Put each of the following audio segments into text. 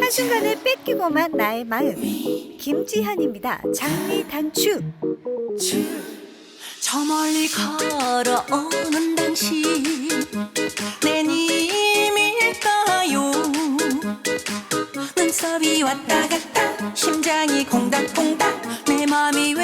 한순간에 뺏기고만 나의 마음. 김지현입니다. 장미 단추. 저 멀리 걸어오는 당신. 내 님일까요. 눈썹이 왔다 갔다 심장이 콩닥콩닥 내 마음이 왜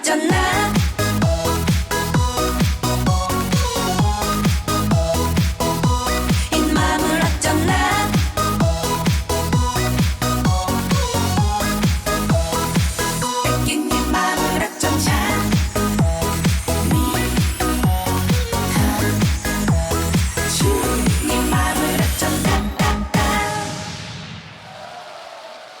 있잖아